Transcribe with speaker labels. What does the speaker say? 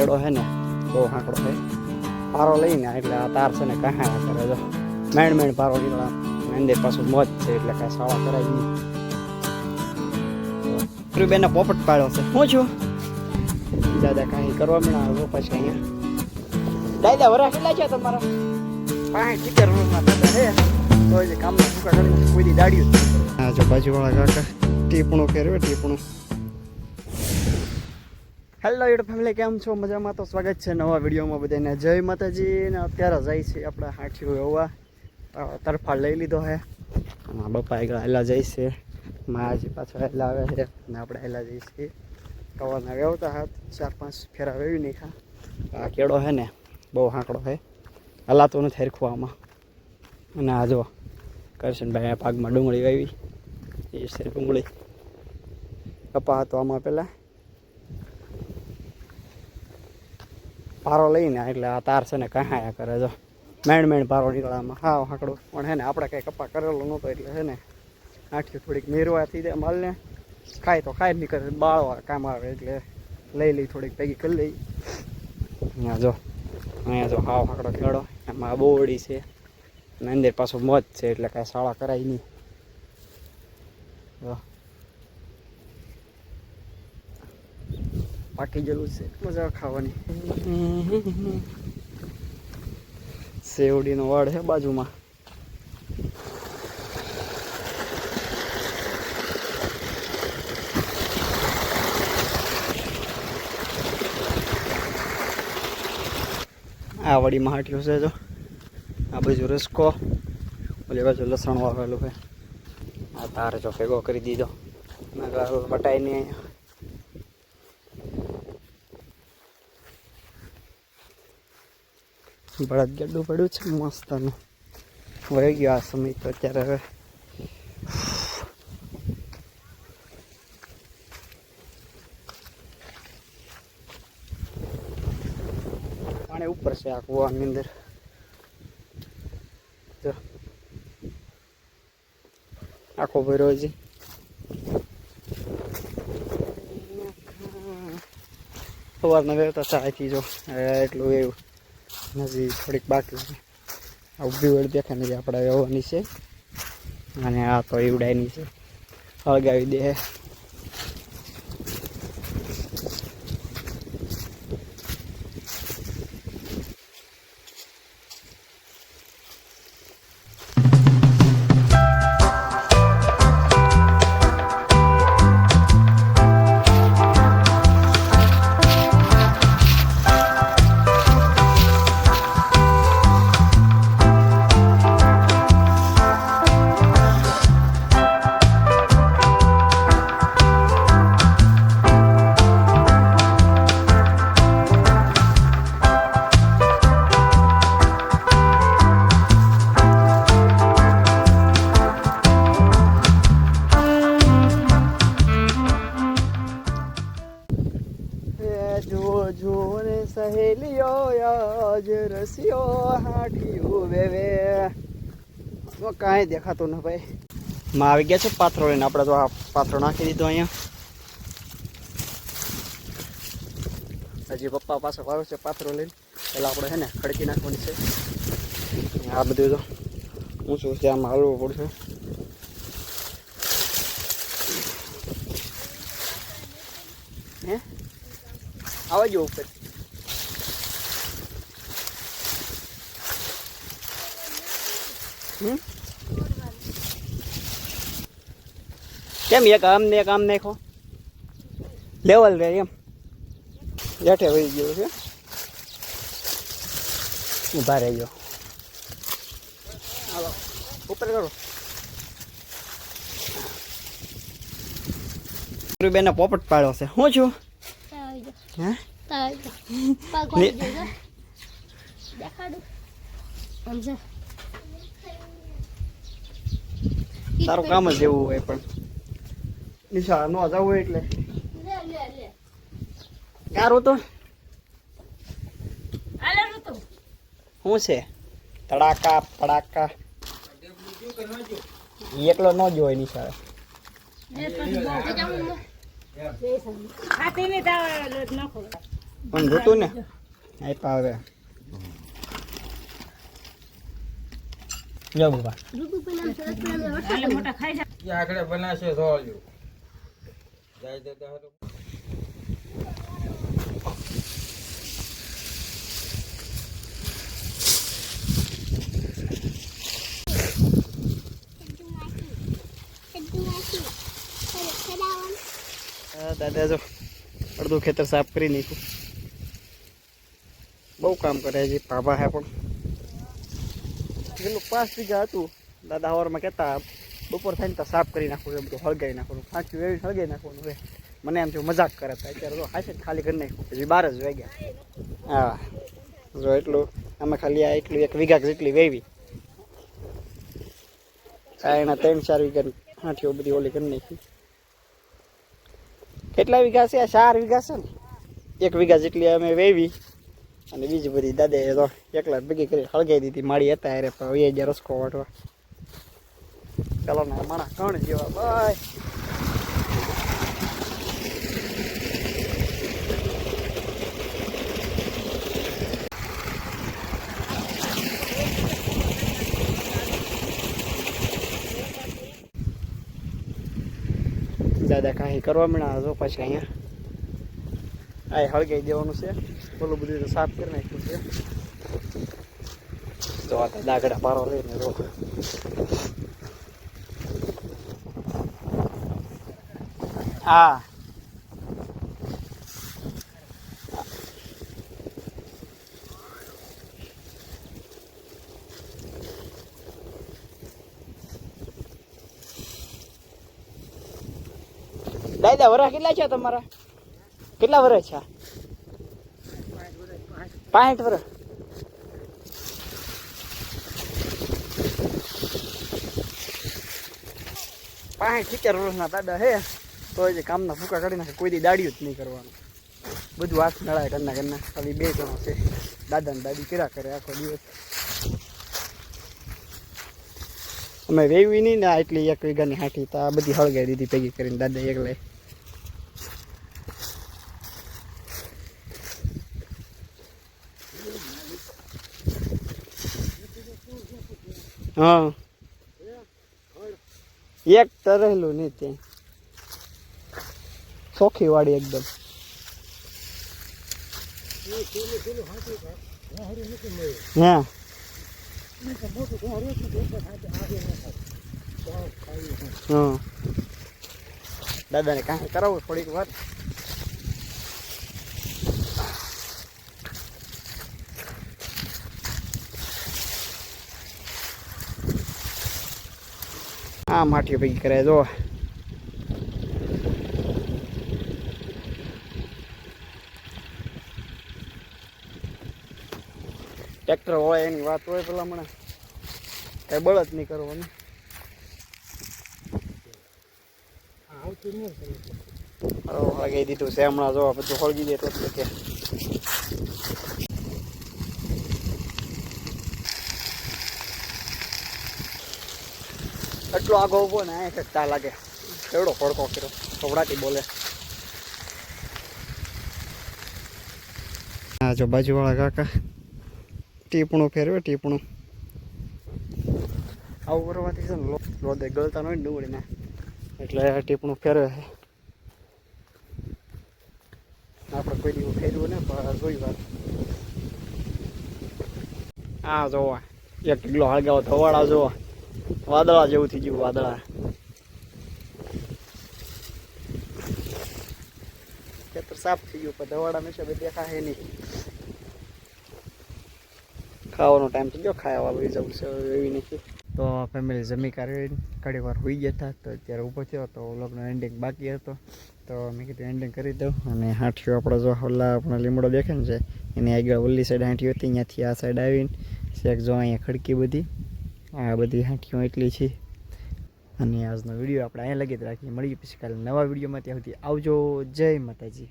Speaker 1: કેળો છે ને બહુ હાંકડો છે. પારો લઈને એટલે આ તાર છે ને કહાયા કરે જો મેણ મેણ પારો નીકળા. મેંદે પાછું મોજ છે એટલે કાંઈ સાળા કરાય નહીં. બેને પોપટ પાડ્યો છે. હું છું? દાદા કાંઈ કરવા મળે આવો પછી અહીંયા. દાદા વરા કેટલા છે તમારા? પાંચ ટીચર રૂમમાં દાદા હે તો કામના ભૂકા કરીને કોઈ દી દાડ્યું હા જો બાજુવાળા કાકા ટીપણું ફેરવે ટીપણું. હેલો યુટ્યુબ ફેમિલી કેમ છો? મજામાં તો સ્વાગત છે નવા વિડીયોમાં બધાને. જય માતાજી ને અત્યારે જાય છે આપણે હાંઠિયું એવા તરફા લઈ લીધો છે અને બપ્પા આગળ હેલા જાય છે. માજી પાછળ હેલા આવે છે ને આપણે હેલા જઈએ છીએ. કવાના વેવતા હાથ, ચાર પાંચ ફેરા વેવી નાખ્યા. આ કેળો છે ને, બહુ હાંકડો છે હલાતો નથી હરખું અને આ જો કરશનભાઈ આ પાકમાં ડુંગળી વાવી. એ છે ડુંગળી. કપા હતો આમાં પહેલાં પારો લઈને એટલે આ તાર છે ને કહાયા કરે જો. મેણ મેણ પારો નીકળામાં. હા હાકડો. પણ હે ને આપણે કંઈ કપા કરેલો નહોતો એટલે છે ને આઠ્યું થોડીક મેરવા થઈ માલને. ખાય તો ખાય નીકળે. બાળવા કામ આવે એટલે લઈ લઈ થોડીક ભેગી કરી લઈ. અહીંયા જો. અહીંયા જો હાવ હાકડો ખેડો. એમાં બોવડી છે. અને અંદર પાછું મધ છે એટલે કાંઈ શાળા કરાય નહીં. જો. પાકી જરૂર છે. મજા ખાવાની. સેવડીનો વાડ છે બાજુમાં. આ વડીમાં હાટ્યું છે જો. આ બાજુ રસકો. ઓલી બાજુ લસણ વાવેલું છે. આ તાર જો ભેગો કરી દીધો. બટાઈ નહીં અહીંયા બળદ ગડ્ડું પડ્યું છે, મસ્તનું. વહી ગયો આ સમય તો અત્યારે હવે. પાણી ઉપર છે આ કુવાની અંદર. આખો ભર્યો છે. સવારના વેવતા ચાયથી જો. એટલું એવું. હજી થોડીક બાકી છે. આ ઊભી વેળ દેખાય નથી આપણે વ્યવહારની છે. અને આ તો ઈવડાયની છે. હળગાવી દે. આજ રસિયો હાઠિયું વેવે. તો કાંઈ દેખાતું ન ભાઈ. માં આવી ગયા છે પાથરો લઈને. આપણે તો આ પાથરો નાખી દીધો અહીંયા. હજી પપ્પા પાસે વાળો છે પાથરો લઈને. પેલા આપણે છે ને ખડકી નાખવાની છે. આ બધું તો ઊંચું છે, આમાં હલવું પડશે. હે? આવજો ઉપર કેમ એક આમ ને એક આમ નાખો? લેવલ રહે એમ. જેઠે વહી ગયો છે. ઊભા રહેજો હાલો ઉપર કરો. બેન પોપટ પાડ્યો છે. હું છું? હે? ને- તારું કામ જ એવું હોય પણ. નિશા નો જવું હોય એટલે. કારું તો શું છે? તડાકા પડાકા એકલો ન જોય નિશા પણ જોતું ને. આપ્યા હવે. જો બાબા
Speaker 2: એ આગળ બનાવશે ધોળ્યું જાય તો હારું.
Speaker 1: હા, દાદા જો અડધું ખેતર સાફ કરી નાખ્યું બહુ કામ કરે છે પાપા હે પણ પેલું પાંચ વીઘા હતું, દાદા હવારમાં કહેતા, બપોર થાય ને તો સાફ કરી નાખવું એમ બધું હળગાઈ નાખવાનું ફાંચ્યું એવી હળગાઈ નાખવાનું હવે મને એમ થયું, મજાક કરે હતા અત્યારે તો હાથે જ ખાલી કરી નાખ્યું, પછી બાર જ વેગ્યા. હા, જો એટલું, આમાં ખાલી આ એટલું એક વીઘા જેટલી વેવી. આ એના ત્રણ ચાર વીઘા હાથીઓ બધી ઓલી કરી નાખી. કેટલા વીઘા છે? આ ચાર વીઘા છે ને? એક વીઘા જેટલી અમે વેવી. અને બીજી બધી દાદાએ તો એકલા જ ભેગી કરી હળગાઈ દીધી. માળી હતા અરે એ ગયા રસકો વાટવા. ચાલો ને, માણા કણ જેવા. બાય. દાદા કાંઈ કરવા મળ્યા જો પછી અહીંયા? આ હળગાઈ દેવાનું છે. ઓલું બધું સાફ કરી નાખ્યું છે. તો આ દાગડા પારો લઈને રોક હા. દાદા વરા કેટલા છે તમારા? કેટલા વર્ષ છે? પાંઠ વર્ષ. પાંઠ સિત્તેર વર્ષના દાદા હે. તો જે કામના ફૂકા કાઢી નાખે, કોઈ દી દાડિયું જ નહીં કરવાનું. બધું હાથ નળાય કરના કરના ખાલી બે જણા છે. દાદા ને દાદી કર્યા કરે આખો દિવસ. અમે વેવી નહીં ને એટલી એક વીઘાની હાથી તો આ બધી હળગાઈ દીધી, ભેગી કરીને દાદા એકલાય. હા. એક તરેલું નહીં ત્યાં ચોખ્ખી વાળી એકદમ. હા. દાદાને કાંઈ કરાવું થોડીક વાર આ માટીઓ ભેગી કરે જો. ટ્રેક્ટર હોય એની વાત હોય પેલા મને. કઈ બળદ નહીં કરવાનું. હળો હળગાઈ દીધું છે હમણાં જો બધું હળગી દે તો કે. એટલો આગો ઊભો ને અહીંયા ચા લાગે. કેવડો પડકો કર્યો. કવડાટી બોલે. હા જો બાજુવાળા કાકા ટીપણું ફેરવે ટીપણું. આવું કરવાથી છે ને લોદે ગળતા ન હોય ને ડુંગળીને. એટલે ટીપણું ફેરવે છે. આપણે કોઈ દિવસ ફેરવું ને પણ જોઈ વાત હા જોવા. એક કિલો હળગાવો ધોવાળા જોવા. વાદળા જેવું થઈ ગયું, વાદળા. ખેતર સાફ થઈ ગયું, પણ ધવાડા મેં છે દેખાય નહીં. ખાવાનો ટાઈમ થઈ ગયો, ખાવા વહી જવું છે એવી નથી. તો ફેમિલી જમી કાઢી ઘણી વાર હોઈ ગયા હતા, તો અત્યારે ઊભો થયો, તો વ્લોગનો એન્ડિંગ બાકી હતો. તો મેં કીધું એન્ડિંગ કરી દઉં, અને હાંઠીઓ આપણે જો હલ્લા, આપણો લીમડો દેખે ને છે એની આગળ ઓલી સાઈડ હાંઠી હતી, ત્યાંથી આ સાઈડ આવીને, શેક જો અહીંયા ખડકી બધી. આ બધી હાંઠીઓ એટલી છે. અને આજનો વીડિયો આપણે અહીંયા લગી રાખીએ. મળીએ પછી કાલે નવા વિડીયોમાં. ત્યાં સુધી આવજો. જય માતાજી.